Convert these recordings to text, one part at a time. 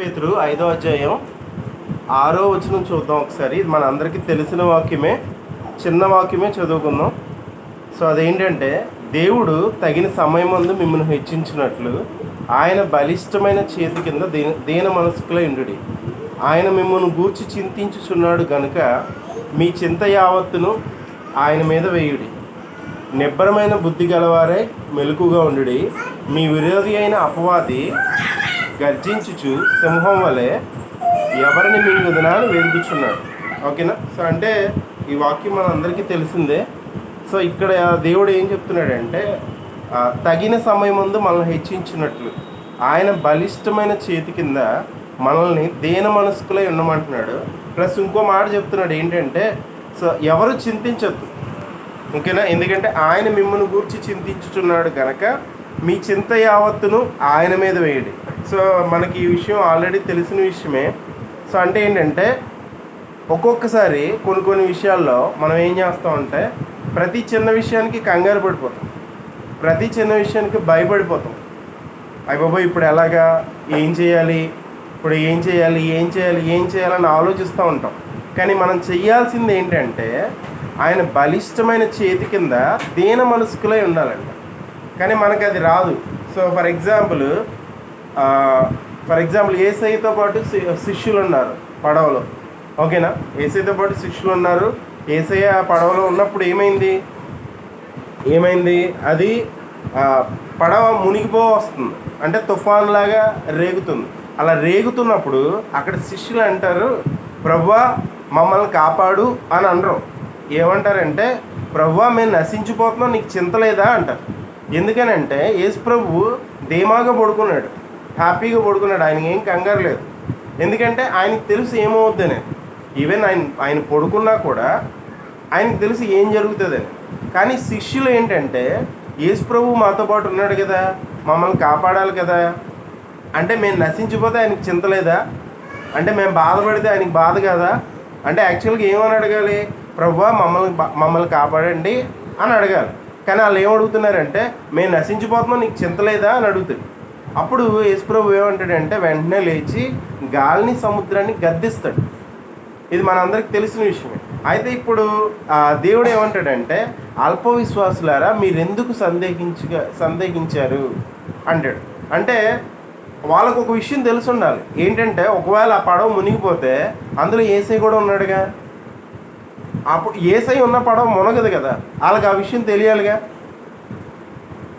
పేతురు ఐదో అధ్యాయం ఆరో వచనం చూద్దాం ఒకసారి. ఇది మన అందరికీ తెలిసిన వాక్యమే చిన్న వాక్యమే చదువుకుందాం. సో అదేంటంటే దేవుడు తగిన సమయం ముందు మిమ్మల్ని హెచ్చించినట్లు ఆయన బలిష్టమైన చేతి కింద దీన దీన మనస్కులై ఉండుడి. ఆయన మిమ్మల్ని గూర్చి చింతించుచున్నాడు గనుక మీ చింత యావత్తును ఆయన మీద వేయుడి. నిబ్బరమైన బుద్ధి గలవారే మెలకుగా ఉండుడి. మీ విరోధి అయిన అపవాది గర్జించుచు సింహం వలె ఎవరిని మింగుదనా అని వెతుకుచున్నాడు ఓకేనా? సో అంటే ఈ వాక్యం మన అందరికీ తెలిసిందే. సో ఇక్కడ దేవుడు ఏం చెప్తున్నాడంటే తగిన సమయం ముందు మనల్ని హెచ్చించినట్లు. ఆయన బలిష్టమైన చేతి కింద మనల్ని దేన మనస్కులై ఉండమంటున్నాడు. ప్లస్ ఇంకో మాట చెప్తున్నాడు ఏంటంటే సో ఎవరు చింతించద్దు. ఓకేనా? ఎందుకంటే ఆయన మిమ్మల్ని గూర్చి చింతించుచున్నాడు కనుక మీ చింత యావత్తును ఆయన మీద వేయండి. సో మనకి ఈ విషయం ఆల్రెడీ తెలిసిన విషయమే. సో అంటే ఏంటంటే ఒక్కొక్కసారి కొన్ని కొన్ని విషయాల్లో మనం ఏం చేస్తామంటే ప్రతి చిన్న విషయానికి కంగారు పడిపోతాం. ప్రతి చిన్న విషయానికి భయపడిపోతాం. అయ్య బాబోయ్ ఇప్పుడు ఎలాగా? ఏం చేయాలి? ఇప్పుడు ఏం చేయాలి? ఏం చేయాలి? ఏం చేయాలని ఆలోచిస్తూ ఉంటాం. కానీ మనం చేయాల్సింది ఏంటంటే ఆయన బలిష్టమైన చేతి కింద దీన మనసుకులై ఉండాలంట. కానీ మనకి అది రాదు. So for example for example ఏసైతో పాటు శిష్యులు ఉన్నారు పడవలో. ఓకేనా? ఏసైతో పాటు శిష్యులు ఉన్నారు ఏసై ఆ పడవలో ఉన్నప్పుడు ఏమైంది? ఏమైంది? అది పడవ మునిగిపో వస్తుంది. అంటే తుఫాన్ లాగా రేగుతుంది. అలా రేగుతున్నప్పుడు అక్కడ శిష్యులు అంటారు ప్రవ్వా మమ్మల్ని కాపాడు అని అనరు. ఏమంటారంటే ప్రవ్వా మేము నశించిపోతున్నాం నీకు చింత లేదా అంటారు. ఎందుకనంటే యేసు ప్రభు ధీమాగా పడుకున్నాడు. హ్యాపీగా పడుకున్నాడు. ఆయనకి ఏం కంగారు లేదు. ఎందుకంటే ఆయనకి తెలుసు ఏమవుద్దని. ఈవెన్ ఆయన ఆయన పడుకున్నా కూడా ఆయనకు తెలుసు ఏం జరుగుతుందని. కానీ శిష్యులు ఏంటంటే యేసు ప్రభు మాతో పాటు ఉన్నాడు కదా మమ్మల్ని కాపాడాలి కదా. అంటే మేము నశించిపోతే ఆయనకి చింతలేదా అంటే మేము బాధపడితే ఆయనకి బాధ కదా? అంటే యాక్చువల్గా ఏమని అడగాలి? ప్రభు మమ్మల్ని మమ్మల్ని కాపాడండి అని అడగాలి. కానీ వాళ్ళు ఏం మేము నశించిపోతున్నాం నీకు చింతలేదా అని అడుగుతాడు అప్పుడు యేసుప్రభు ఏమంటాడంటే వెంటనే లేచి గాలిని సముద్రాన్ని గద్దిస్తాడు. ఇది మనందరికి తెలిసిన విషయమే. అయితే ఇప్పుడు ఆ, దేవుడు ఏమంటాడంటే అల్ప విశ్వాసులారా మీరెందుకు సందేహించగా సందేహించారు? అంటాడు. అంటే వాళ్ళకు ఒక విషయం తెలిసి ఉండాలి ఏంటంటే ఒకవేళ ఆ పడవ మునిగిపోతే అందులో ఏసై కూడా ఉన్నాడుగా? అప్పుడు ఏసై ఉన్న పడవ మునగదు కదా? వాళ్ళకి ఆ విషయం తెలియాలిగా?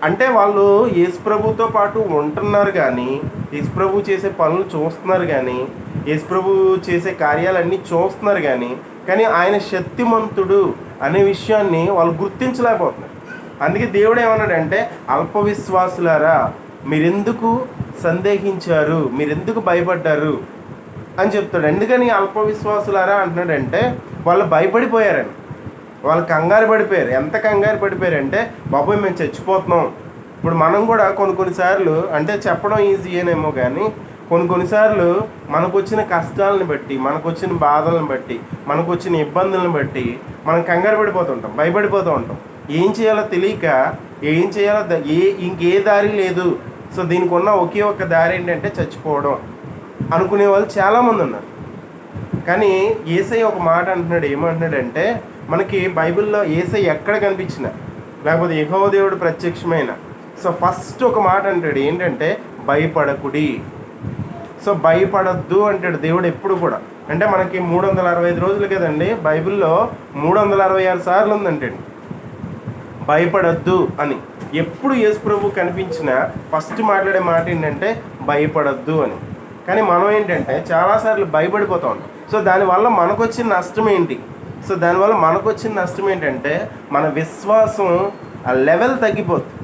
అంటే వాళ్ళు యేసుప్రభుతో పాటు ఉంటున్నారు కానీ యేసుప్రభు చేసే పనులు చూస్తున్నారు కానీ యేసుప్రభు చేసే కార్యాలన్నీ చూస్తున్నారు కానీ కానీ ఆయన శక్తిమంతుడు అనే విషయాన్ని వాళ్ళు గుర్తించలేకపోతున్నారు. అందుకే దేవుడు ఏమన్నాడంటే అల్ప విశ్వాసులారా మీరెందుకు సందేహించారు? మీరెందుకు భయపడ్డారు? అని చెప్తాడు. ఎందుకని అల్ప విశ్వాసులారా అంటున్నాడంటే వాళ్ళు భయపడిపోయారని. వాళ్ళు కంగారు పడిపోయారు. ఎంత కంగారు పడిపోయారంటే బాబోయ్ మేము చచ్చిపోతున్నాం. ఇప్పుడు మనం కూడా కొన్ని కొన్నిసార్లు అంటే చెప్పడం ఈజీయేనేమో కానీ కొన్ని కొన్నిసార్లు మనకు వచ్చిన కష్టాలను బట్టి మనకు వచ్చిన బాధలను బట్టి మనకు వచ్చిన ఇబ్బందులను బట్టి మనం కంగారు పడిపోతుంటాం భయపడిపోతూ ఉంటాం. ఏం చేయాలో తెలియక ఏం చేయాలో ఏ ఇంకే దారి లేదు. సో దీనికి ఉన్న ఒకే ఒక్క దారి ఏంటంటే చచ్చిపోవడం అనుకునే వాళ్ళు చాలామంది ఉన్నారు. కానీ ఏసై ఒక మాట అంటున్నాడు ఏమంటున్నాడంటే మనకి బైబిల్లో ఏసై ఎక్కడ కనిపించిన లేకపోతే యెహోవా దేవుడు ప్రత్యక్షమైన. సో ఫస్ట్ ఒక మాట అంటాడు ఏంటంటే భయపడకుడి. సో భయపడద్దు అంటాడు దేవుడు ఎప్పుడు కూడా. అంటే మనకి మూడు వందల అరవై ఐదు రోజులు కదండి బైబిల్లో మూడు వందల అరవై ఆరు సార్లు ఉందంటండి. భయపడద్దు అని. ఎప్పుడు యేసు ప్రభు ఫస్ట్ మాట్లాడే మాట ఏంటంటే భయపడద్దు అని. కానీ మనం ఏంటంటే చాలాసార్లు భయపడిపోతాం సో దానివల్ల మనకు వచ్చిన నష్టం ఏంటి? సో దానివల్ల మనకు వచ్చిన నష్టం ఏంటంటే మన విశ్వాసం ఆ లెవెల్ తగ్గిపోతుంది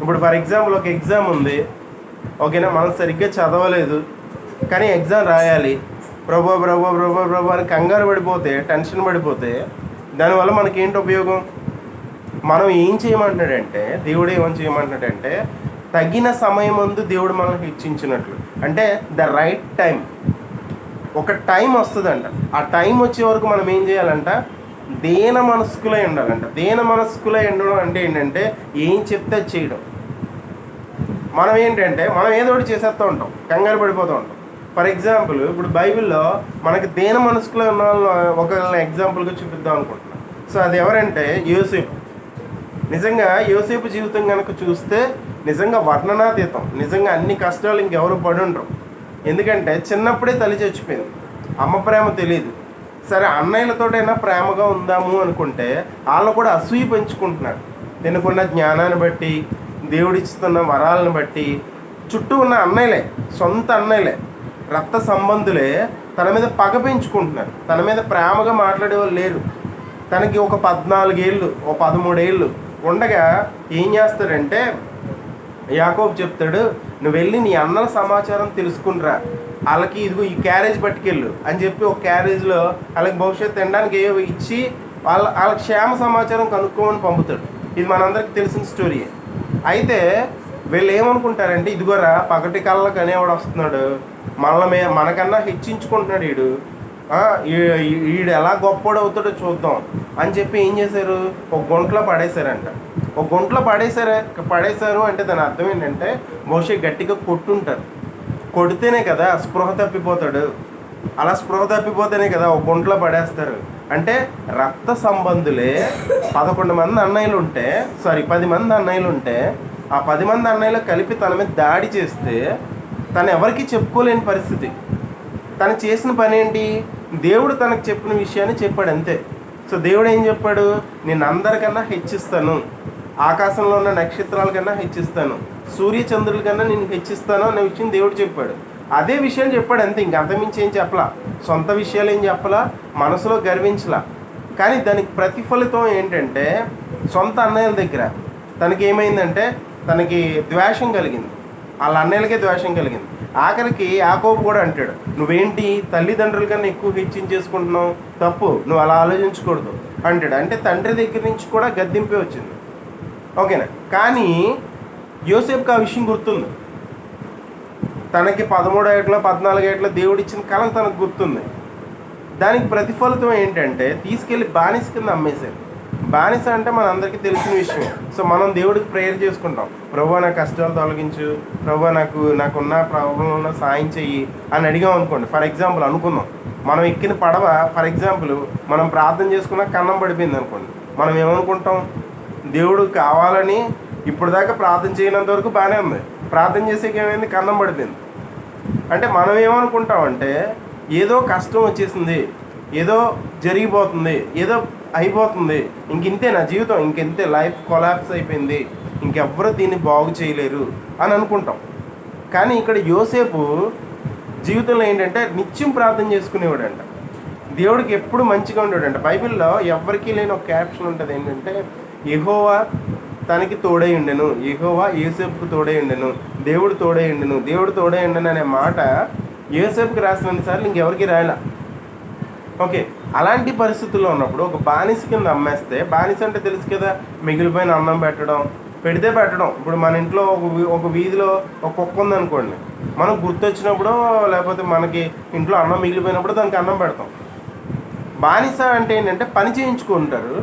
ఇప్పుడు ఫర్ ఎగ్జాంపుల్ ఒక ఎగ్జామ్ ఉంది. ఓకేనా మనం సరిగ్గా చదవలేదు. కానీ ఎగ్జామ్ రాయాలి. ప్రభో ప్రభో ప్రభో ప్రభు అని కంగారు పడిపోతే టెన్షన్ పడిపోతే దానివల్ల మనకి ఏంటి ఉపయోగం? మనం ఏం చేయమంటున్నాడంటే దేవుడు ఏమని చేయమంటున్నాడంటే తగిన సమయం ముందు దేవుడు మనకు ఇచ్చించినట్లు అంటే ద రైట్ టైం ఒక టైం వస్తుందంట. ఆ టైం వచ్చే వరకు మనం ఏం చేయాలంట? దేన మనస్కులై ఉండాలంట. దేన మనస్కులై ఉండడం అంటే ఏంటంటే ఏం చెప్తే చేయడం. మనం ఏంటంటే మనం ఏదో ఒకటి చేసేస్తూ ఉంటాం. కంగారు పడిపోతూ ఉంటాం. ఫర్ ఎగ్జాంపుల్ ఇప్పుడు బైబిల్లో మనకి దేన మనసులో ఉన్న వాళ్ళు ఒక ఎగ్జాంపుల్గా చూపిద్దాం అనుకుంటున్నాను సో అది ఎవరంటే యోసేపు. నిజంగా యోసేపు జీవితం కనుక చూస్తే నిజంగా వర్ణనాతీతం. నిజంగా అన్ని కష్టాలు ఇంకెవరు పడి ఉండరు ఎందుకంటే చిన్నప్పుడే తల్లి చచ్చిపోయింది. అమ్మ ప్రేమ తెలియదు సరే అన్నయ్యలతోటైనా ప్రేమగా ఉందాము అనుకుంటే వాళ్ళు కూడా అసూయ పెంచుకుంటున్నారు. తినకున్న జ్ఞానాన్ని బట్టి దేవుడిస్తున్న వరాలను బట్టి చుట్టూ ఉన్న అన్నయ్యలే సొంత అన్నయ్యలే రక్త సంబంధులే తన మీద పగ పెంచుకుంటున్నారు. తన మీద ప్రేమగా మాట్లాడే వాళ్ళు లేరు. తనకి ఒక పద్నాలుగేళ్ళు ఓ పదమూడేళ్ళు ఉండగా ఏం చేస్తాడంటే యాకోబు చెప్తాడు నువ్వు వెళ్ళి నీ అన్నల సమాచారం తెలుసుకునిరా వాళ్ళకి ఇదిగో ఈ క్యారేజ్ పట్టుకెళ్ళు అని చెప్పి ఒక క్యారేజ్లో వాళ్ళకి భవిష్యత్తు తినడానికి ఏవో ఇచ్చి వాళ్ళ వాళ్ళ క్షేమ సమాచారం కనుక్కోమని పంపుతాడు. ఇది మనందరికి తెలిసిన స్టోరీయే అయితే వీళ్ళు ఏమనుకుంటారంటే ఇదిగోరా పగటి కళ్ళకి అనేవాడు వస్తున్నాడు. మనల్ని మే మనకన్నా హెచ్చించుకుంటున్నాడు వీడు వీడు ఎలా గొప్పోడు అవుతాడో చూద్దాం. అని చెప్పి ఏం చేశారు? ఒక గుంట్లో పడేశారంట. ఒక గుంట్లో పడేశారు పడేశారు అంటే దాని అర్థం ఏంటంటే బహుశా గట్టిగా కొట్టుంటారు. కొడితేనే కదా స్పృహ తప్పిపోతాడు. అలా స్పృహ తప్పిపోతేనే కదా ఒక గుంట్లో పడేస్తారు. అంటే రక్త సంబంధులే పదకొండు మంది అన్నయ్యలు ఉంటే సారీ పది మంది అన్నయ్యలు ఉంటే ఆ పది మంది అన్నయ్యలు కలిపి తన మీద దాడి చేస్తే తను ఎవరికి చెప్పుకోలేని పరిస్థితి. తను చేసిన పని ఏంటి దేవుడు తనకు చెప్పిన విషయాన్ని చెప్పాడు అంతే. సో దేవుడు ఏం చెప్పాడు? నేను అందరికన్నా హెచ్చిస్తాను. ఆకాశంలో ఉన్న నక్షత్రాల కన్నా హెచ్చిస్తాను సూర్యచంద్రుల కన్నా నేను హెచ్చిస్తాను అనే విషయం దేవుడు చెప్పాడు. అదే విషయం చెప్పాడు అంతే. ఇంక అంతమించి ఏం చెప్పలా? సొంత విషయాలు ఏం చెప్పలా? మనసులో గర్వించలా. కానీ దానికి ప్రతిఫలితం ఏంటంటే సొంత అన్నయ్యల దగ్గర తనకి ఏమైందంటే తనకి ద్వేషం కలిగింది. వాళ్ళ అన్నయ్యలకే ద్వేషం కలిగింది. ఆఖరికి యాకోబు కూడా అంటాడు నువ్వేంటి తల్లిదండ్రుల కన్నా ఎక్కువ హెచ్చించేసుకుంటున్నావు? తప్పు నువ్వు అలా ఆలోచించకూడదు అంటాడు. అంటే తండ్రి దగ్గర నుంచి కూడా గద్దింపే వచ్చింది. ఓకేనా? కానీ యోసేపుకి ఆ విషయం గుర్తుంది. తనకి పదమూడు ఏట్లో పద్నాలుగు ఏట్లో దేవుడు ఇచ్చిన కళ తనకు గుర్తుంది. దానికి ప్రతిఫలితం ఏంటంటే తీసుకెళ్ళి బానిస కింద అమ్మేశారు బానిస అంటే మన అందరికీ తెలిసిన విషయం. సో మనం దేవుడికి ప్రేయర్ చేసుకుంటాం. ప్రభు నా కష్టాలు తొలగించు. ప్రభు నాకు నాకున్న ప్రాబ్లంలో సాయం చెయ్యి అని అడిగాం అనుకోండి. ఫర్ ఎగ్జాంపుల్ అనుకుందాం. మనం ఎక్కిన పడవ ఫర్ ఎగ్జాంపుల్ మనం ప్రార్థన చేసుకున్న కన్నం పడిపోయింది అనుకోండి. మనం ఏమనుకుంటాం? దేవుడు కావాలని ఇప్పుడు దాకా ప్రార్థన చేయనంత వరకు బాగానే ఉంది. ప్రార్థన చేసేకి ఏమైంది కన్నం పడిపోయింది. అంటే మనం ఏమనుకుంటామంటే ఏదో కష్టం వచ్చేసింది. ఏదో జరిగిపోతుంది. ఏదో అయిపోతుంది. ఇంక ఇంతే నా జీవితం ఇంకెంతే లైఫ్ కొలాప్స్ అయిపోయింది. ఇంకెవ్వరు దీన్ని బాగు చేయలేరు అని అనుకుంటాం. కానీ ఇక్కడ యోసేపు జీవితంలో ఏంటంటే నిత్యం ప్రార్థన చేసుకునేవాడంట. దేవుడికి ఎప్పుడు మంచిగా ఉండేవాడంట. బైబిల్లో ఎవరికీ లేని ఒక క్యాప్షన్ ఉంటుంది ఏంటంటే ఎహోవా తనకి తోడై ఉండెను. ఎహోవా యోసేపుకు తోడై ఉండెను. దేవుడు తోడై ఉండెను. దేవుడు తోడై ఉండెను అనే మాట యోసేపుకి రాసినంత సార్లు ఇంకెవరికి రాయలా. ఓకే. అలాంటి పరిస్థితుల్లో ఉన్నప్పుడు ఒక బానిస కింద అమ్మేస్తే బానిస అంటే తెలుసు కదా మిగిలిపోయిన అన్నం పెట్టడం పెడితే పెట్టడం. ఇప్పుడు మన ఇంట్లో ఒక వీ- ఒక వీధిలో ఒక కుక్క ఉందనుకోండి మనం గుర్తొచ్చినప్పుడు లేకపోతే మనకి ఇంట్లో అన్నం మిగిలిపోయినప్పుడు దానికి అన్నం పెడతాం. బానిస అంటే ఏంటంటే పని చేయించుకుంటారు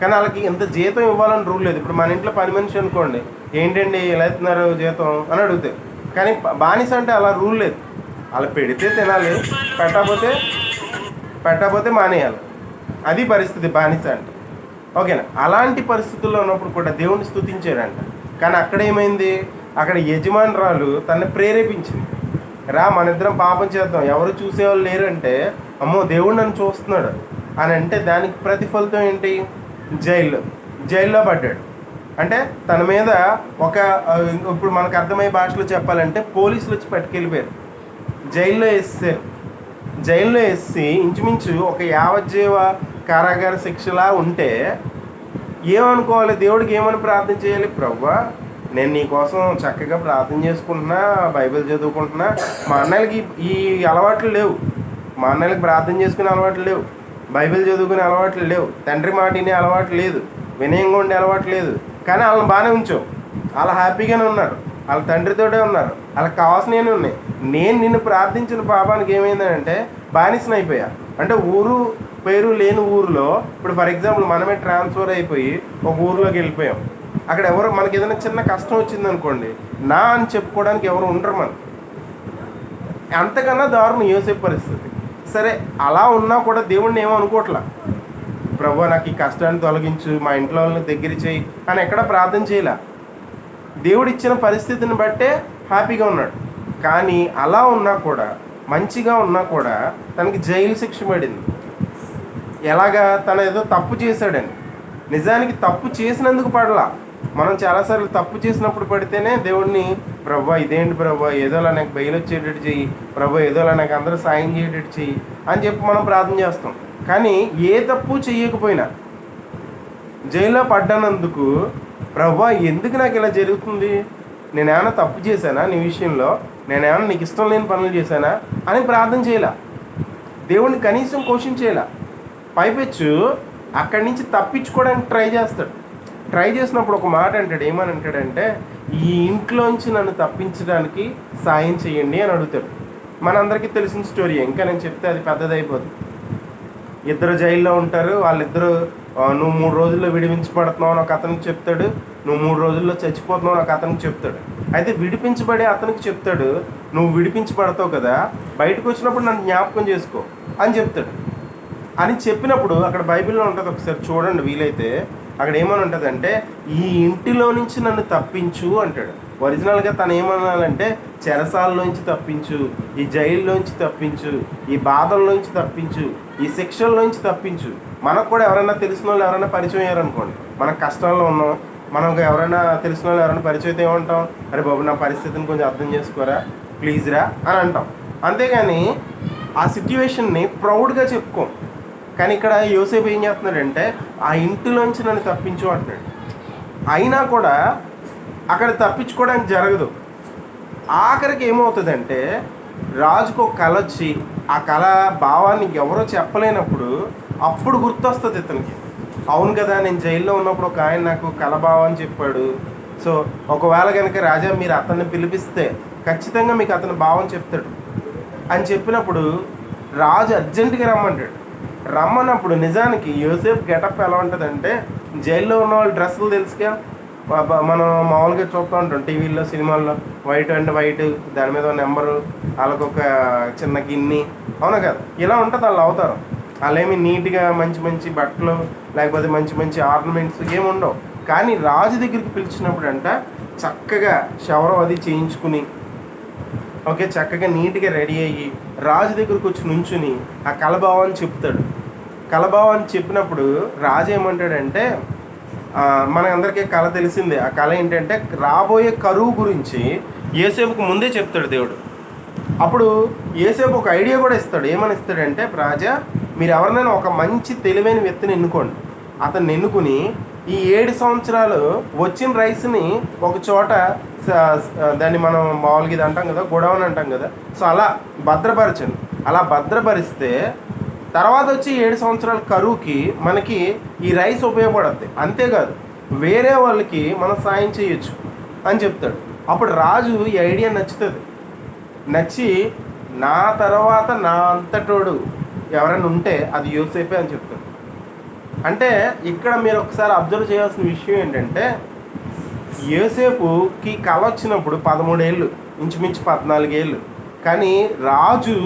కానీ వాళ్ళకి ఎంత జీతం ఇవ్వాలని రూల్ లేదు. ఇప్పుడు మన ఇంట్లో పని మనిషి అనుకోండి ఏంటండి ఎలా ఇస్తున్నారు జీతం? అని అడుగుతారు. కానీ బానిస అంటే అలా రూల్ లేదు. అలా పెడితే తినాలి పెట్టకపోతే పెట్టకపోతే మానేయాలి. అది పరిస్థితి బానిస అంటే ఓకేనా? అలాంటి పరిస్థితుల్లో ఉన్నప్పుడు కూడా దేవుణ్ణి స్థుతించారంట కానీ అక్కడ ఏమైంది? అక్కడ యజమానురాలు తనని ప్రేరేపించింది. రా మన ఇద్దరం పాపం చేద్దాం. ఎవరు చూసేవాళ్ళు లేరంటే అమ్మో దేవుడు నన్ను చూస్తున్నాడు. అని అంటే దానికి ప్రతిఫలితం ఏంటి? జైల్లో. జైల్లో పడ్డాడు. అంటే తన మీద ఒక ఇప్పుడు మనకు అర్థమయ్యే భాషలో చెప్పాలంటే పోలీసులు వచ్చి పట్టుకెళ్ళిపోయారు. జైల్లో వేసేసారు. జైల్లో వేసి ఇంచుమించు ఒక యావజ్జీవ కారాగార శిక్షలా ఉంటే ఏమనుకోవాలి? దేవుడికి ఏమని ప్రార్థన చేయాలి? ప్రవ్వా నేను నీకోసం చక్కగా ప్రార్థన చేసుకుంటున్నా బైబిల్ చదువుకుంటున్నా. మా అన్నయ్యలకి ఈ అలవాట్లు లేవు. మా అన్నయ్యకి ప్రార్థన చేసుకునే అలవాట్లు లేవు. బైబిల్ చదువుకునే అలవాట్లు లేవు. తండ్రి మాట వినే అలవాటు లేదు. వినయంగా ఉండే అలవాటు లేదు. కానీ వాళ్ళని బాగానే ఉంచావు. వాళ్ళు హ్యాపీగానే ఉన్నారు. వాళ్ళ తండ్రితోటే ఉన్నారు. అలా కావాల్సినవి ఉన్నాయి నేను నిన్ను ప్రార్థించిన పాపానికి ఏమైందంటే బానిసన అయిపోయా. అంటే ఊరు పేరు లేని ఊరిలో ఇప్పుడు ఫర్ ఎగ్జాంపుల్ మనమే ట్రాన్స్ఫర్ అయిపోయి ఒక ఊరిలోకి వెళ్ళిపోయాం. అక్కడ ఎవరు మనకి ఏదైనా చిన్న కష్టం వచ్చింది అనుకోండి నా అని చెప్పుకోవడానికి ఎవరు ఉండరు మనకి. అంతకన్నా దారుణం యోసేపు పరిస్థితి. సరే అలా ఉన్నా కూడా దేవుడిని ఏమనుకోవట్లా ప్రభు నాకు ఈ కష్టాన్ని తొలగించు మా ఇంట్లో వాళ్ళని దగ్గర చేయి అని ఎక్కడ ప్రార్థన చేయలే? దేవుడిచ్చిన పరిస్థితిని బట్టే హ్యాపీగా ఉన్నాడు. కానీ అలా ఉన్నా కూడా మంచిగా ఉన్నా కూడా తనకి జైలు శిక్ష పడింది. ఎలాగా తన ఏదో తప్పు చేశాడని. నిజానికి తప్పు చేసినందుకు పడలా. మనం చాలాసార్లు తప్పు చేసినప్పుడు పడితేనే దేవుడిని ప్రభా ఇదేంటి ప్రభా ఏదోలా నాకు బయలు వచ్చేటట్టు చెయ్యి. ప్రభా ఏదోలా నాకు అందరూ సాయం చేయటట్టు చెయ్యి. అని చెప్పి మనం ప్రార్థన చేస్తాం. కానీ ఏ తప్పు చేయకపోయినా జైల్లో పడ్డానందుకు ప్రభా ఎందుకు నాకు ఇలా జరుగుతుంది? నేనేమైనా తప్పు చేశానా నీ విషయంలో? నేనేమైనా నీకు ఇష్టం లేని పనులు చేశానా అని ప్రార్థన చేయలే. దేవుణ్ణి కనీసం క్వశ్చన్ చేయలే. పైపెచ్చు అక్కడి నుంచి తప్పించుకోవడానికి ట్రై చేస్తాడు. ట్రై చేసినప్పుడు ఒక మాట అంటాడు. ఏమని అంటాడంటే ఈ ఇంట్లోంచి నన్ను తప్పించడానికి సాయం చేయండి అని అడుగుతాడు. మనందరికీ తెలిసిన స్టోరీ. ఇంకా నేను చెప్తే అది పెద్దదైపోతుంది ఇద్దరు జైల్లో ఉంటారు వాళ్ళిద్దరు నువ్వు మూడు రోజుల్లో విడిపించబడుతున్నావు అని ఒక అతనికి చెప్తాడు నువ్వు మూడు రోజుల్లో చచ్చిపోతున్నావు అని ఒక అతనికి చెప్తాడు. అయితే విడిపించబడే అతనికి చెప్తాడు నువ్వు విడిపించబడతావు కదా బయటకు వచ్చినప్పుడు నన్ను జ్ఞాపకం చేసుకో అని చెప్తాడు. అని చెప్పినప్పుడు అక్కడ బైబిల్లో ఉంటుంది ఒకసారి చూడండి వీలైతే అక్కడ ఏమని ఉంటుందంటే ఈ ఇంటిలో నుంచి నన్ను తప్పించు అంటాడు. ఒరిజినల్గా తను ఏమనాలంటే చెరసాలలోంచి తప్పించు ఈ జైల్లోంచి తప్పించు ఈ బాధల్లోంచి తప్పించు ఈ శిక్షల్లోంచి తప్పించు. మనకు కూడా ఎవరైనా తెలిసిన వాళ్ళు ఎవరైనా పరిచయం అయ్యారనుకోండి. మన కష్టాల్లో ఉన్నాం. మనకు ఎవరైనా తెలిసిన వాళ్ళు ఎవరైనా పరిచయం అయితే ఏమంటాం? అరే బాబు నా పరిస్థితిని కొంచెం అర్థం చేసుకోరా? ప్లీజ్ రా అని అంటాం. అంతేగాని ఆ సిట్యువేషన్ని ప్రౌడ్గా చెప్పుకోం. కానీ ఇక్కడ యోసేపు ఏం చేస్తున్నాడంటే ఆ ఇంటిలోంచి నన్ను తప్పించు అంటున్నాడు. అయినా కూడా అక్కడ తప్పించుకోవడానికి జరగదు. ఆఖరికి ఏమవుతుందంటే రాజుకు ఒక కళ వచ్చి ఆ కళ భావాన్ని ఎవరో చెప్పలేనప్పుడు అప్పుడు గుర్తొస్తుంది ఇతనికి. అవును కదా నేను జైల్లో ఉన్నప్పుడు ఒక ఆయన నాకు కళ భావం చెప్పాడు. సో ఒకవేళ కనుక రాజా మీరు అతన్ని పిలిపిస్తే ఖచ్చితంగా మీకు అతని భావం చెప్తాడు. అని చెప్పినప్పుడు రాజు అర్జెంటుగా రమ్మంటాడు. రమ్మన్నప్పుడు నిజానికి యూసేఫ్ గెటప్ ఎలా ఉంటుందంటే జైల్లో ఉన్న వాళ్ళ డ్రెస్సులు తెలుసుగా మనం మామూలుగా చూస్తూ ఉంటాం. టీవీల్లో సినిమాల్లో వైట్ అండ్ వైట్ దాని మీద నెంబరు వాళ్ళకొక చిన్న గిన్నె. అవునా కదా? ఇలా ఉంటుంది వాళ్ళు అవుతారు. వాళ్ళేమి నీట్గా మంచి మంచి బట్టలు లేకపోతే మంచి మంచి ఆర్నమెంట్స్ ఏమి ఉండవు. కానీ రాజు దగ్గరికి పిలిచినప్పుడు అంట చక్కగా శవరం అది చేయించుకుని ఓకే చక్కగా నీట్గా రెడీ అయ్యి రాజు దగ్గరకు వచ్చి నుంచుని ఆ కలభావాన్ని చెప్తాడు. కలభావాన్ని చెప్పినప్పుడు రాజు ఏమంటాడంటే మన అందరికీ కళ తెలిసిందే. ఆ కళ ఏంటంటే రాబోయే కరువు గురించి ఏసేపుకు ముందే చెప్తాడు దేవుడు. అప్పుడు ఏసేపు ఒక ఐడియా కూడా ఇస్తాడు. ఏమని ఇస్తాడంటే రాజా మీరు ఎవరినైనా ఒక మంచి తెలివైన వ్యక్తిని ఎన్నుకోండి. అతన్ని ఎన్నుకుని ఈ ఏడు సంవత్సరాలు వచ్చిన రైస్ని ఒక చోట దాన్ని మనం మామూలుగా ఇది అంటాం కదా గొడవని అంటాం కదా. సో అలా భద్రపరచండి. అలా భద్రపరిస్తే తర్వాత వచ్చి ఏడు సంవత్సరాల కరువుకి మనకి ఈ రైస్ ఉపయోగపడద్ది. అంతేకాదు వేరే వాళ్ళకి మనం సాయం చేయొచ్చు అని చెప్తాడు. అప్పుడు రాజు ఈ ఐడియా నచ్చుతుంది. నచ్చి నా తర్వాత నా అంతటోడు ఎవరైనా ఉంటే అది యూసేపే అని చెప్తాడు. అంటే ఇక్కడ మీరు ఒకసారి అబ్జర్వ్ చేయాల్సిన విషయం ఏంటంటే యోసేపుకి కళ వచ్చినప్పుడు పదమూడేళ్ళు ఇంచుమించు పద్నాలుగేళ్ళు. కానీ రాజు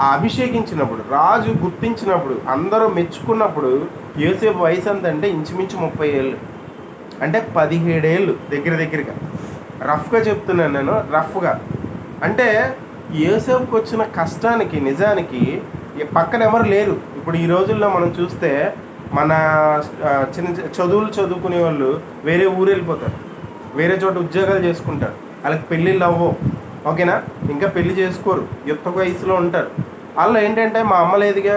ఆ అభిషేకించినప్పుడు రాజు గుర్తించినప్పుడు అందరూ మెచ్చుకున్నప్పుడు యోసేపు వయసు ఎంత అంటే ఇంచుమించు ముప్పై ఏళ్ళు. అంటే పదిహేడేళ్ళు దగ్గర దగ్గరగా. రఫ్గా చెప్తున్నాను నేను రఫ్గా. అంటే యోసేపుకి వచ్చిన కష్టానికి నిజానికి పక్కన ఎవరు లేరు. ఇప్పుడు ఈ రోజుల్లో మనం చూస్తే మన చిన్న చిన్న చదువులు చదువుకునే వాళ్ళు వేరే ఊరు వెళ్ళిపోతారు. వేరే చోట ఉద్యోగాలు చేసుకుంటారు. వాళ్ళకి పెళ్ళిళ్ళు అవ్వవు. ఓకేనా? ఇంకా పెళ్ళి చేసుకోరు. యుక్త వయసులో ఉంటారు. వాళ్ళు ఏంటంటే మా అమ్మ లేదుగా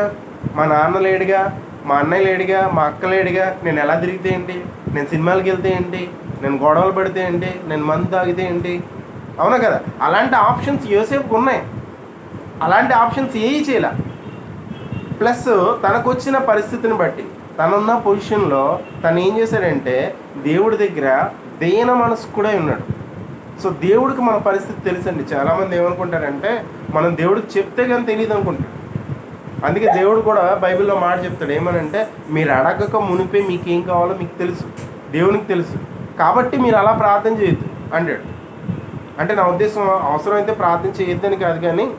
మా నాన్న లేడుగా మా అన్నయ్య లేడుగా మా అక్క లేడుగా నేను ఎలా తిరిగితే ఏంటి? నేను సినిమాలకు వెళ్తే ఏంటి? నేను గొడవలు పడితే ఏంటి? నేను మందు తాగితే ఏంటి? అవునా కదా? అలాంటి ఆప్షన్స్ యోసేపుకి ఉన్నాయి. అలాంటి ఆప్షన్స్ ఏవి చేయలే. ప్లస్ తనకు వచ్చిన పరిస్థితిని బట్టి తనున్న పొజిషన్లో తను ఏం చేశాడంటే దేవుడి దగ్గర దేన మనసు కూడా ఉన్నాడు. సో దేవుడికి మన పరిస్థితి తెలుసండి. చాలామంది ఏమనుకుంటారంటే మనం దేవుడికి చెప్తే కానీ తెలియదు అనుకుంటాడు అందుకే దేవుడు కూడా బైబిల్లో మాట చెప్తాడు. ఏమనంటే మీరు అడగక మునిపే మీకు ఏం కావాలో మీకు తెలుసు. దేవునికి తెలుసు. కాబట్టి మీరు అలా ప్రార్థన చేయొద్దు అంటాడు. అంటే నా ఉద్దేశం అవసరమైతే ప్రార్థన చేయొద్దని కాదు కానీ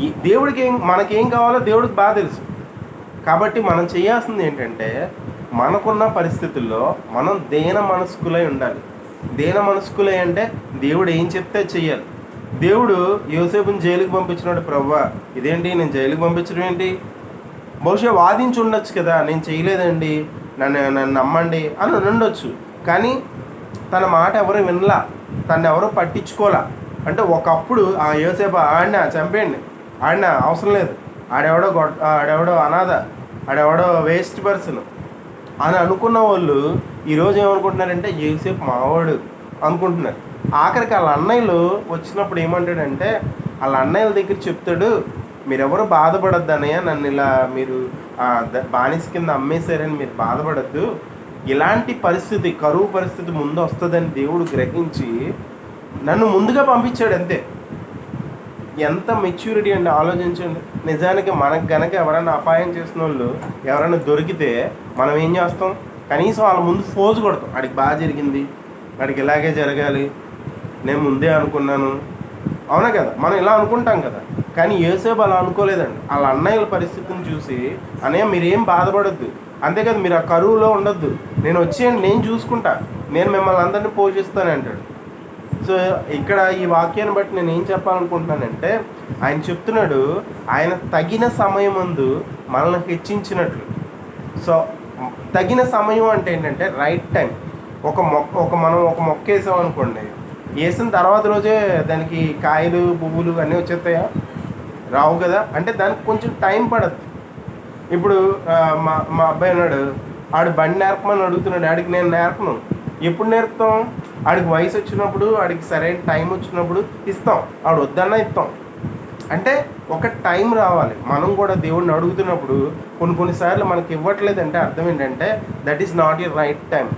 ఈ దేవుడికి ఏం మనకేం కావాలో దేవుడికి బాగా తెలుసు. కాబట్టి మనం చేయాల్సింది ఏంటంటే మనకున్న పరిస్థితుల్లో మనం దేన మనస్కులై ఉండాలి. దీన మనస్కులే అంటే దేవుడు ఏం చెప్తే చెయ్యాలి. దేవుడు యోసేపుని జైలుకి పంపించినాడు ప్రవ్వా ఇదేంటి నేను జైలుకి పంపించడం ఏంటి? బహుశా వాదించి ఉండొచ్చు కదా నేను చేయలేదండి నన్ను నన్ను నమ్మండి అని ఉండొచ్చు కానీ తన మాట ఎవరు వినలా తను ఎవరు పట్టించుకోలా. అంటే ఒకప్పుడు ఆ యోసేపు ఆడిన చంపేయండి ఆడిన అవసరం లేదు. ఆడెవడో గొడ్ ఆడెవడో అనాథ ఆడెవడో వేస్ట్ పర్సన్ అని అనుకున్న వాళ్ళు ఈరోజు ఏమనుకుంటున్నారంటే యోసేపు మావాడు అనుకుంటున్నారు. ఆఖరికి వాళ్ళ అన్నయ్యలు వచ్చినప్పుడు ఏమంటాడంటే వాళ్ళ అన్నయ్యల దగ్గర చెప్తాడు మీరెవరు బాధపడద్దు అన్నయ్య నన్ను ఇలా మీరు ఆ, ద- బానిస కింద అమ్మేశారని మీరు బాధపడద్దు. ఇలాంటి పరిస్థితి కరువు పరిస్థితి ముందు వస్తుందని దేవుడు గ్రహించి నన్ను ముందుగా పంపించాడు అంతే. ఎంత మెచ్యూరిటీ అండి ఆలోచించండి. నిజానికి మనకు గనక ఎవరైనా అపాయం చేసిన వాళ్ళు ఎవరైనా దొరికితే మనం ఏం చేస్తాం? కనీసం వాళ్ళ ముందు ఫోజు కొడతాం. వాడికి బాగా జరిగింది. వాడికి ఇలాగే జరగాలి. నేను ముందే అనుకున్నాను. అవునా కదా? మనం ఇలా అనుకుంటాం కదా. కానీ ఏసేపు అలా అనుకోలేదండి. వాళ్ళ అన్నయ్యల పరిస్థితిని చూసి అన్నయ్య మీరేం బాధపడద్దు. అంతే కదా మీరు ఆ కరువులో ఉండొద్దు. నేను వచ్చేయండి నేను చూసుకుంటా. నేను మిమ్మల్ని అందరినీ పోషిస్తాను అంటాడు. సో ఇక్కడ ఈ వాక్యాన్ని బట్టి నేను ఏం చెప్పాలనుకుంటున్నానంటే ఆయన చెప్తున్నాడు ఆయన తగిన సమయం ముందు మనల్ని హెచ్చించినట్లు. సో తగిన సమయం అంటే ఏంటంటే రైట్ టైం ఒక మొక్క ఒక మనం ఒక మొక్క వేసాం అనుకోండి వేసిన తర్వాత రోజే దానికి కాయలు పువ్వులు అన్నీ వచ్చేస్తాయా? రావు కదా. అంటే దానికి కొంచెం టైం పడద్దు. ఇప్పుడు మా మా అబ్బాయి అన్నాడు ఆడు బండి నేర్పమని అడుగుతున్నాడు ఆడికి నేను నేర్పను. ఎప్పుడు నేర్పుతాం? ఆడికి వయసు వచ్చినప్పుడు ఆడికి సరైన టైం వచ్చినప్పుడు ఇస్తాం. ఆడు వద్దన్నా ఇస్తాం. అంటే ఒక టైం రావాలి. మనం కూడా దేవుడిని అడుగుతున్నప్పుడు కొన్ని కొన్నిసార్లు మనకి ఇవ్వట్లేదు అంటే అర్థం ఏంటంటే that is not your right time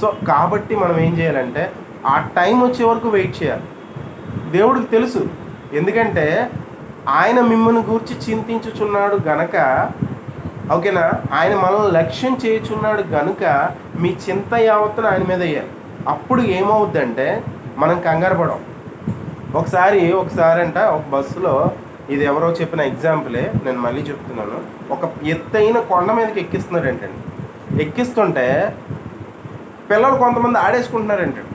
so కాబట్టి మనం ఏం చేయాలంటే ఆ టైం వచ్చే వరకు వెయిట్ చేయాలి. దేవుడికి తెలుసు. ఎందుకంటే ఆయన మిమ్మల్ని గూర్చి చింతించుచున్నాడు గనక ఓకేనా? ఆయన మనల్ని లక్ష్యం చేయుచున్నాడు గనుక మీ చింత యావత్తును ఆయన మీద వేయాలి. అప్పుడు ఏమవుద్దంటే మనం కంగారు పడం ఒకసారి ఒకసారి అంట ఒక బస్సులో ఇది ఎవరో చెప్పిన ఎగ్జాంపులే నేను మళ్ళీ చెప్తున్నాను. ఒక ఎత్తైన కొండ మీదకి ఎక్కిస్తున్నారంటండి ఎక్కిస్తుంటే పిల్లలు కొంతమంది ఆడేసుకుంటున్నారంటండి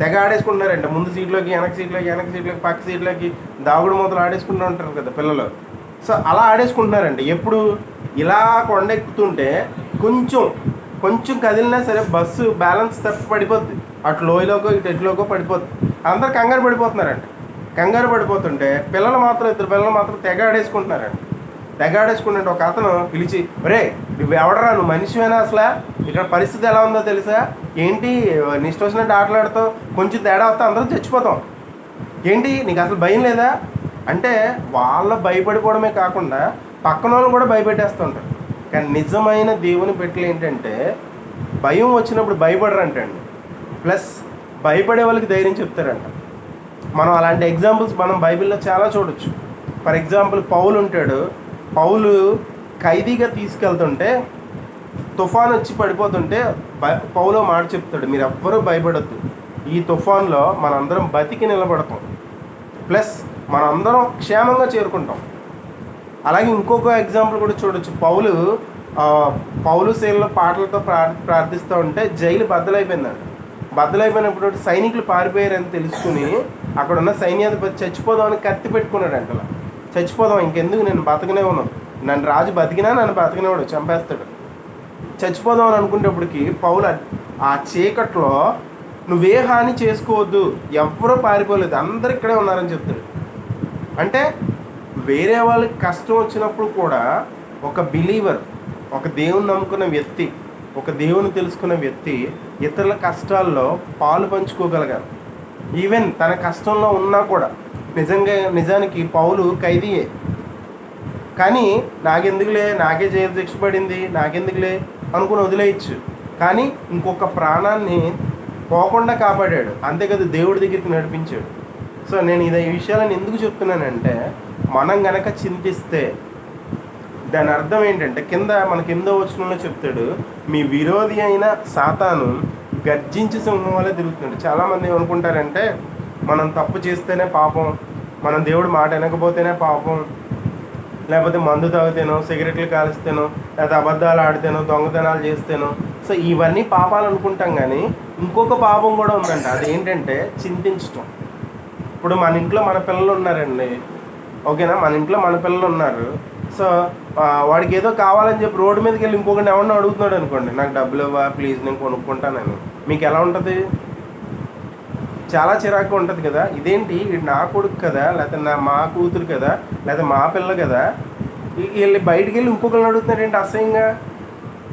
తెగ ఆడేసుకుంటున్నారంట ముందు సీట్లోకి వెనక సీట్లోకి వెనక సీట్లోకి పక్క సీట్లోకి దాగుడు మూతలు ఆడేసుకుంటూ ఉంటారు కదా పిల్లలు. సో అలా ఆడేసుకుంటున్నారంట ఎప్పుడు ఇలా కొండ ఎక్కుతుంటే కొంచెం కొంచెం కదిలినా సరే బస్సు బ్యాలెన్స్ తప్పి పడిపోద్ది. అటు లోయలోకో ఇటు ఎటులోకో పడిపోద్ది. అందరు కంగారు పడిపోతున్నారంట కంగారు పడిపోతుంటే పిల్లలు మాత్రం ఇద్దరు పిల్లలు మాత్రం తెగ ఆడేసుకుంటున్నారంట తెగ ఆడేసుకుంటుంటే ఒక అతను పిలిచి ఒరే నువ్వు ఎవడరా? నువ్వు మనిషివేనా అసలు? ఇక్కడ పరిస్థితి ఎలా ఉందో తెలుసా? ఏంటి నీ వచ్చినట్టు ఆటలాడుతావు? కొంచెం తేడా వస్తే అందరం చచ్చిపోతాం. ఏంటి నీకు అసలు భయం లేదా? అంటే వాళ్ళ భయపడిపోవడమే కాకుండా పక్కన వాళ్ళు కూడా భయపెట్టేస్తుంటారు. కానీ నిజమైన దేవుని పెట్టలు ఏంటంటే భయం వచ్చినప్పుడు భయపడరంటండి. ప్లస్ భయపడే వాళ్ళకి ధైర్యం చెప్తారంట. మనం అలాంటి ఎగ్జాంపుల్స్ మనం బైబిల్లో చాలా చూడొచ్చు. ఫర్ ఎగ్జాంపుల్ పౌలు ఉంటాడు. పౌలు ఖైదీగా తీసుకెళ్తుంటే తుఫాన్ వచ్చి పడిపోతుంటే బ- పౌలో మాట చెప్తాడు మీరు ఎవ్వరూ భయపడద్దు. ఈ తుఫాన్లో మనందరం బతికి నిలబడతాం. ప్లస్ మనందరం క్షేమంగా చేరుకుంటాం. అలాగే ఇంకొక ఎగ్జాంపుల్ కూడా చూడొచ్చు. పౌలు పౌలు శైలిలో పాటలతో ప్రార్ ప్రార్థిస్తూ ఉంటే జైలు బద్దలైపోయిందండి బద్దలైపోయినప్పుడు సైనికులు పారిపోయారని తెలుసుకుని అక్కడ ఉన్న సైన్యాధిపతి చచ్చిపోదామని కత్తి పెట్టుకున్నాడు అంటలా చచ్చిపోదాం ఇంకెందుకు నేను బతకనే ఉన్నాను? నన్ను రాజు బతికినా నన్ను బతకనేవాడు చంపేస్తాడు. చచ్చిపోదాం అని అనుకునేటప్పటికి పౌలు ఆ- చీకట్లో నువ్వే హాని చేసుకోవద్దు ఎవరూ పారిపోలేదు అందరు ఇక్కడే ఉన్నారని చెప్తాడు. అంటే వేరే వాళ్ళకి కష్టం వచ్చినప్పుడు కూడా ఒక బిలీవర్ ఒక దేవుని నమ్ముకున్న వ్యక్తి ఒక దేవుని తెలుసుకున్న వ్యక్తి ఇతరుల కష్టాల్లో పాలు పంచుకోగలగాలి. ఈవెన్ తన కష్టంలో ఉన్నా కూడా. నిజంగా నిజానికి పౌలు ఖైదీయే. కానీ నాకెందుకులే నాకే జైలు శిక్ష పడింది నాకెందుకులే అనుకుని వదిలేయచ్చు. కానీ ఇంకొక ప్రాణాన్ని పోకుండా కాపాడాడు. అంతే కదా దేవుడి దగ్గరికి నడిపించాడు. సో నేను ఇది ఈ విషయాలను ఎందుకు చెప్తున్నానంటే మనం గనక చింతిస్తే దాని అర్థం ఏంటంటే కింద మన కింద వచనంలో చెప్తాడు మీ విరోధి అయిన సాతాను గర్జించి సింహం వల్లే తిరుగుతున్నాడు చాలామంది ఏమనుకుంటారంటే మనం తప్పు చేస్తేనే పాపం మనం దేవుడు మాట వినకపోతేనే పాపం లేకపోతే మందు తాగితేనో సిగరెట్లు కాలిస్తేనో లేకపోతే అబద్ధాలు ఆడితేనో దొంగతనాలు చేస్తేనో. సో ఇవన్నీ పాపాలు అనుకుంటాం కానీ ఇంకొక పాపం కూడా ఉందంట. అదేంటంటే చింతించటం. ఇప్పుడు మన ఇంట్లో మన పిల్లలు ఉన్నారండి. ఓకేనా? మన ఇంట్లో మన పిల్లలు ఉన్నారు. సో వాడికి ఏదో కావాలని చెప్పి రోడ్డు మీదకి వెళ్ళి ఇంకొకటి ఎవరిని అడుగుతున్నాడు అనుకోండి. నాకు డబ్బులు ఇవ్వా ప్లీజ్ నేను కొనుక్కుంటానని. మీకు ఎలా ఉంటుంది? చాలా చిరాకు ఉంటుంది కదా. ఇదేంటి? వీడు నా కొడుకు కదా లేకపోతే నా మా కూతురు కదా లేకపోతే మా పిల్ల కదా. వీళ్ళు వెళ్ళి బయటికి వెళ్ళి ఇంకొకరిని అడుగుతున్నారేంటి అసహ్యంగా?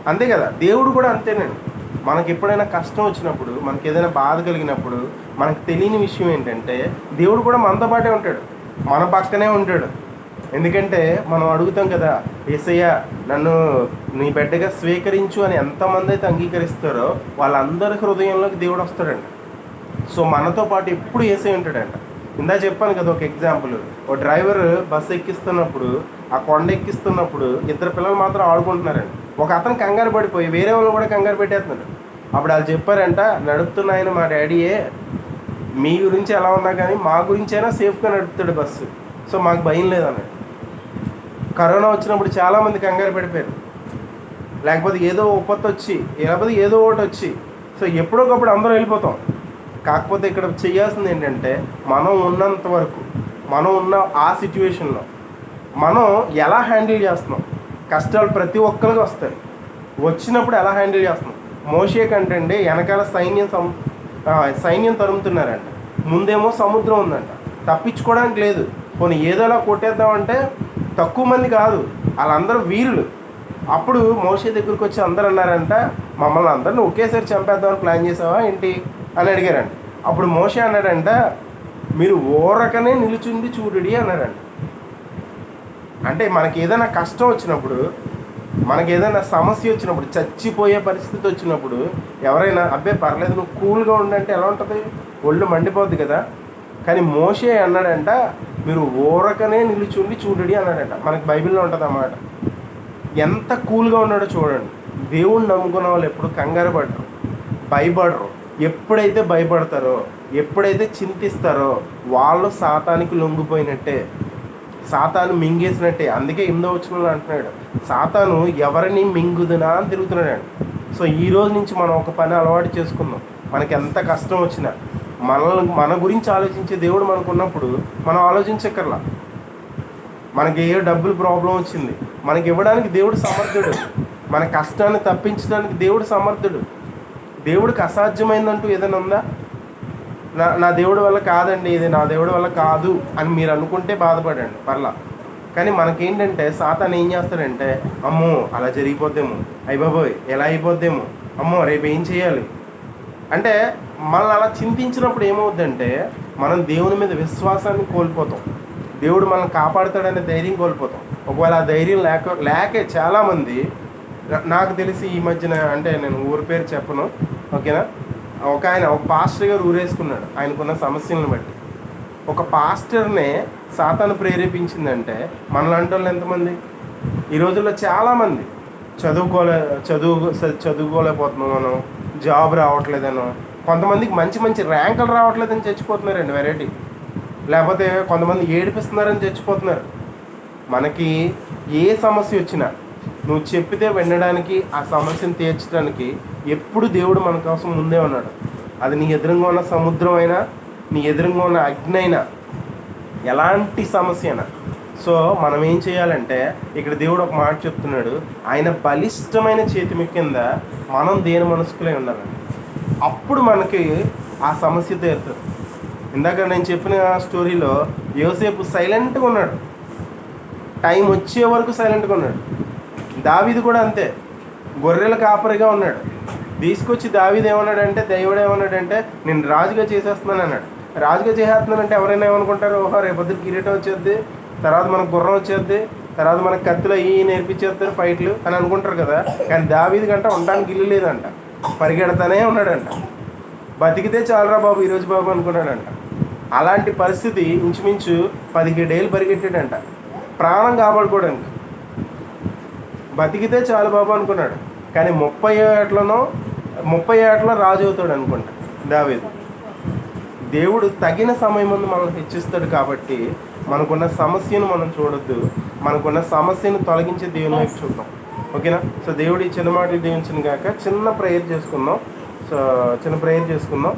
అంతే కదా. దేవుడు కూడా అంతేనండి మనకి ఎప్పుడైనా కష్టం వచ్చినప్పుడు మనకి ఏదైనా బాధ కలిగినప్పుడు మనకు తెలియని విషయం ఏంటంటే దేవుడు కూడా మనతో పాటే ఉంటాడు. మన పక్కనే ఉంటాడు. ఎందుకంటే మనం అడుగుతాం కదా ఏసయ్య నన్ను నీ బిడ్డగా స్వీకరించు అని ఎంతమంది అయితే అంగీకరిస్తారో వాళ్ళందరి హృదయంలోకి దేవుడు వస్తాడండి సో మనతో పాటు ఎప్పుడు ఏసై ఉంటాడంట. ఇందా చెప్పాను కదా ఒక ఎగ్జాంపుల్. ఓ డ్రైవర్ బస్సు ఎక్కిస్తున్నప్పుడు ఆ కొండ ఎక్కిస్తున్నప్పుడు ఇద్దరు పిల్లలు మాత్రం ఆడుకుంటున్నారండి ఒక అతను కంగారు పడిపోయి వేరే వాళ్ళు కూడా కంగారు పెట్టేస్తున్నాడు. అప్పుడు వాళ్ళు చెప్పారంట నడుపుతున్న ఆయన మా డాడీయే మీ గురించి ఎలా ఉన్నా కానీ మా గురించి అయినా సేఫ్గా నడుపుతాడు బస్సు. సో మాకు భయం లేదన్నాడు. కరోనా వచ్చినప్పుడు చాలామంది కంగారు పడిపోయారు. లేకపోతే ఏదో ఉపత్తు వచ్చి లేకపోతే ఏదో ఒకటి వచ్చి. సో ఎప్పుడోకప్పుడు అందరూ వెళ్ళిపోతాం. కాకపోతే ఇక్కడ చేయాల్సింది ఏంటంటే మనం ఉన్నంత వరకు మనం ఉన్న ఆ సిచ్యువేషన్లో మనం ఎలా హ్యాండిల్ చేస్తున్నాం? కష్టాలు ప్రతి ఒక్కరికి వస్తాయి. వచ్చినప్పుడు ఎలా హ్యాండిల్ చేస్తున్నాం? మోషే కంటే అండి వెనకాల సైన్యం సం సైన్యం తరుముతున్నారంట. ముందేమో సముద్రం ఉందంట. తప్పించుకోవడానికి లేదు. పోనీ ఏదోలా కొట్టేద్దామంటే తక్కువ మంది కాదు వాళ్ళందరూ వీరులు. అప్పుడు మోషే దగ్గరికి వచ్చి అందరు అన్నారంట మమ్మల్ని అందరిని ఒకేసారి చంపేద్దామని ప్లాన్ చేసావా ఏంటి? అని అడిగారంట. అప్పుడు మోషే అన్నాడంట మీరు ఓరకనే నిలుచుంది చూడుడి అన్నారంట. అంటే మనకి ఏదైనా కష్టం వచ్చినప్పుడు మనకి ఏదైనా సమస్య వచ్చినప్పుడు చచ్చిపోయే పరిస్థితి వచ్చినప్పుడు ఎవరైనా అబ్బే పర్లేదు నువ్వు కూల్గా ఉండంటే ఎలా ఉంటుంది? ఒళ్ళు మండిపోద్ది కదా? కానీ మోషే అన్నాడంట మీరు ఊరకనే నిలుచుండి చూడడి అన్నాడట. మనకి బైబిల్లో ఉంటుంది అన్నమాట ఎంత కూల్గా ఉన్నాడో చూడండి. దేవుణ్ణి నమ్ముకున్న వాళ్ళు ఎప్పుడు కంగారు పడరు భయపడరు. ఎప్పుడైతే భయపడతారో ఎప్పుడైతే చింతిస్తారో వాళ్ళు సాతానికి లొంగిపోయినట్టే సాతాను మింగేసినట్టే. అందుకే ఎనిమిదో వచ్చిన అంటున్నాడు. సాతాను ఎవరిని మింగుదునా అని తిరుగుతున్నాడు. సో ఈ రోజు నుంచి మనం ఒక పని అలవాటు చేసుకుందాం. మనకి ఎంత కష్టం వచ్చినా మనల్ని మన గురించి ఆలోచించే దేవుడు మనకున్నప్పుడు మనం ఆలోచించక్కర్లా. మనకి ఏ డబ్బులు ప్రాబ్లం వచ్చింది? మనకి ఇవ్వడానికి దేవుడు సమర్థుడు. మన కష్టాన్ని తప్పించడానికి దేవుడు సమర్థుడు. దేవుడికి అసాధ్యమైందంటూ ఏదైనా ఉందా? నా నా దేవుడి వల్ల కాదండి ఇది నా దేవుడి వల్ల కాదు అని మీరు అనుకుంటే బాధపడండి పర్లా. కానీ మనకేంటంటే సాతాన్ ఏం చేస్తాడంటే అమ్మో అలా జరిగిపోద్దేమో. అయిబాబోయ్ ఎలా అయిపోద్దేమో. అమ్మో రేపు ఏం చేయాలి? అంటే మనల్ని అలా చింతించినప్పుడు ఏమవుద్దంటే మనం దేవుని మీద విశ్వాసాన్ని కోల్పోతాం. దేవుడు మనల్ని కాపాడుతాడనే ధైర్యం కోల్పోతాం. ఒకవేళ ఆ ధైర్యం లేక లేకే చాలామంది నాకు తెలిసి ఈ మధ్యన అంటే నేను ఊరి పేరు చెప్పను ఓకేనా? ఒక ఆయన ఒక పాస్టర్ గారు ఊరేసుకున్నాడు ఆయనకున్న సమస్యలను బట్టి. ఒక పాస్టర్నే సాతాను ప్రేరేపించిందంటే మనలాంటి వాళ్ళు ఎంతమంది? ఈ రోజుల్లో చాలామంది. చదువుకోలే చదువు చదువుకోలేకపోతున్నాం మనం. జాబ్ రావట్లేదనో కొంతమందికి మంచి మంచి ర్యాంకులు రావట్లేదని చచ్చిపోతున్నారండి వెరైటీ. లేకపోతే కొంతమంది ఏడిపిస్తున్నారని చచ్చిపోతున్నారు. మనకి ఏ సమస్య వచ్చినా నువ్వు చెప్పితే వినడానికి ఆ సమస్యను తీర్చడానికి ఎప్పుడు దేవుడు మన కోసం ముందే ఉన్నాడు. అది నీ ఎదురుగా ఉన్న సముద్రం అయినా నీ ఎదురుగా ఉన్న అగ్ని అయినా ఎలాంటి సమస్య అయినా సో మనం ఏం చేయాలంటే ఇక్కడ దేవుడు ఒక మాట చెప్తున్నాడు. ఆయన బలిష్టమైన చేతి కింద మనం దేని మనసుకులే ఉండాలండి? అప్పుడు మనకి ఆ సమస్య తీరుతుంది. ఇందాక నేను చెప్పిన స్టోరీలో యోసేపు సైలెంట్గా ఉన్నాడు. టైం వచ్చే వరకు సైలెంట్గా ఉన్నాడు. దావీది కూడా అంతే. గొర్రెల కాపరిగా ఉన్నాడు. తీసుకొచ్చి దావీది ఏమన్నాడంటే దేవుడు ఏమన్నాడంటే నేను రాజుగా చేసేస్తున్నాను అన్నాడు రాజుగా చేసేస్తున్నానంటే ఎవరైనా ఏమనుకుంటారు? ఓహో రేపొద్దు కిరీటం వచ్చేద్ది. తర్వాత మనకు గుర్రం వచ్చేద్ది తర్వాత మనకు కత్తులు అయ్యి నేర్పించేస్తారు ఫైట్లు అని అనుకుంటారు కదా. కానీ దావీది కంట ఉండడానికి ఇల్లు లేదంట. పరిగెడతానే ఉన్నాడంట. బతికితే చాలరా బాబు ఈరోజు బాబు అనుకున్నాడంట అలాంటి పరిస్థితి ఇంచుమించు పదిహేడేళ్ళు పరిగెట్టాడంట. ప్రాణం కాపాడుకోవడానికి. బతికితే చాలు బాబు అనుకున్నాడు. కానీ ముప్పై ఏట్లనో ముప్పై ఏటలో రాజు అవుతాడు అనుకుంటా దావీదు. దేవుడు తగిన సమయం ముందు మనల్ని హెచ్చిస్తాడు కాబట్టి మనకున్న సమస్యను మనం చూడొద్దు. మనకున్న సమస్యను తొలగించే దేవుని వైపు చూద్దాం. ఓకేనా? సో దేవుడి చిన్న మాటలు దీవించిన కాక చిన్న ప్రేయర్ చేసుకుందాం. సో చిన్న ప్రేయర్ చేసుకుందాం.